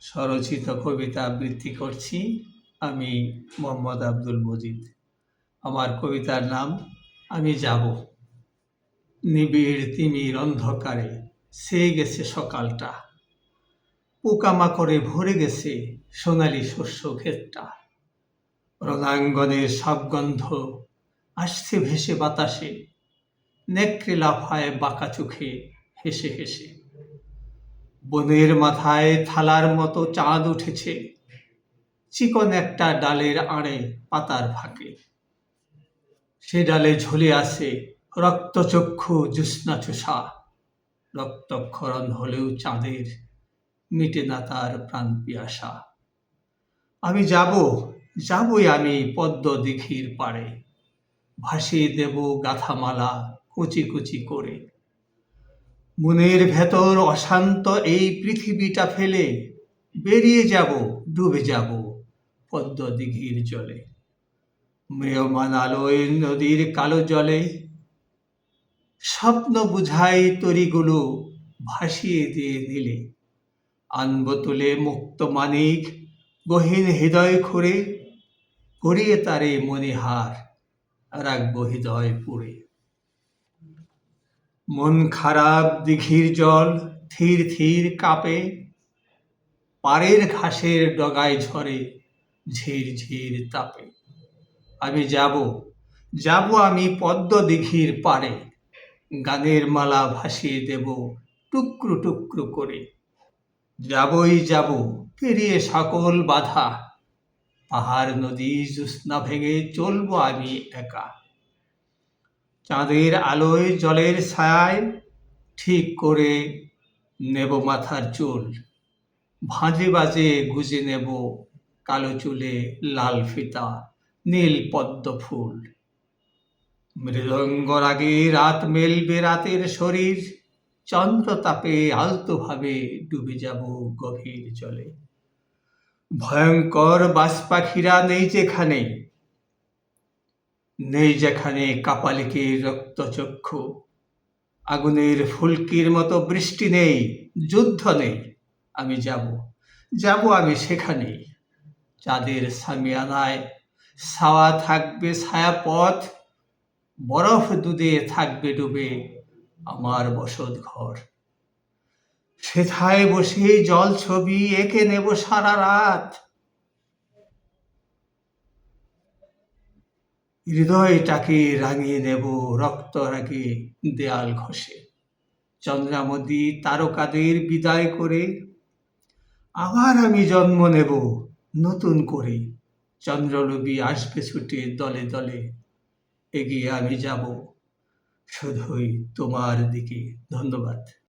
স্বরচিত কবিতা আবৃত্তি করছি আমি মোহাম্মদ আব্দুল মজিদ। আমার কবিতার নাম, আমি যাব। নিবিড় তিমির অন্ধকারে সে গেছে সকালটা। পোকামাকড়ে ভরে গেছে সোনালি শস্য ক্ষেতটা। রণাঙ্গনের সব গন্ধ আসছে ভেসে বাতাসে। নেকড়ে লাফায় বাঁকা চোখে হেসে হেসে। বনের মাথায় থালার মতো চাঁদ উঠেছে। চিকন একটা ডালের আড়ে পাতার ফাঁকে। সে ডালে ঝুলে আছে রক্তচক্ষু জ্যোৎস্না চোষা রক্তক্ষরণ হলেও চাঁদের মিটে না তার প্রাণ পিয়াসা। আমি যাব, যাবই আমি পদ্ম দিঘির পাড়ে। ভাসিয়ে দেব গাথামালা কুচি কুচি করে। মনের ভেতর অশান্ত এই পৃথিবীটা ফেলে বেরিয়ে যাব, ডুবে যাব পদ্ম দিঘির জলে। মেয়মান আলোয় নদীর কালো জলে স্বপ্ন বুঝাই তরিগুলো ভাসিয়ে দিয়ে দিলে আনব তুলে মুক্ত মানিক গহীন হৃদয় খুঁড়ে করিয়ে তারে মনিহার রাখব হৃদয় পুড়ে। মন খারাপ, দিঘির জল থির থির কাঁপে, পাড়ের ঘাসের ডগায় ঝরে, ঝির ঝির তাপে। আমি যাব যাব আমি পদ্ম দিঘির পারে গানের মালা ভাসিয়ে দেব টুকরো টুকরো করে। যাবই যাব পেরিয়ে সকল বাধা, পাহাড় নদী জ্যোৎস্না ভেঙে চলবো আমি একা। চাঁদের আলোয় জলের ছায়ায় ঠিক করে নেব মাথার চুল। ভাঁজে বাজে গুজে নেব কালো চুলে লাল ফিতা, নীল পদ্ম ফুল। মৃদঙ্গ রাগে রাত মেলবে রাতের শরীর চন্দ্র তাপে আলতোভাবে ডুবে যাব গভীর জলে। ভয়ঙ্কর বাস পাখিরা নেই যেখানে নেই যেখানে কাপালিকের রক্তচক্ষু। আগুনের ফুলকির মতো বৃষ্টি নেই, যুদ্ধ নেই। আমি যাব যাব আমি সেখানেই। চাঁদের সামিয়ানায় ছাওয়া থাকবে ছায়াপথ বরফ দুধে থাকবে ডুবে আমার বসত ঘর। সেথায় বসে জল ছবি এঁকে নেব সারা রাত। হৃদয়টাকে রাঙিয়ে নেব রক্ত রাগে দেয়াল ঘষে। চন্দ্রামদি তারকাদের বিদায় করে, আবার আমি জন্ম নেব নতুন করে। চন্দ্রলবী আসবে ছুটে দলে দলে। এগিয়ে আমি যাব। শুধুই তোমার দিকে ধন্যবাদ।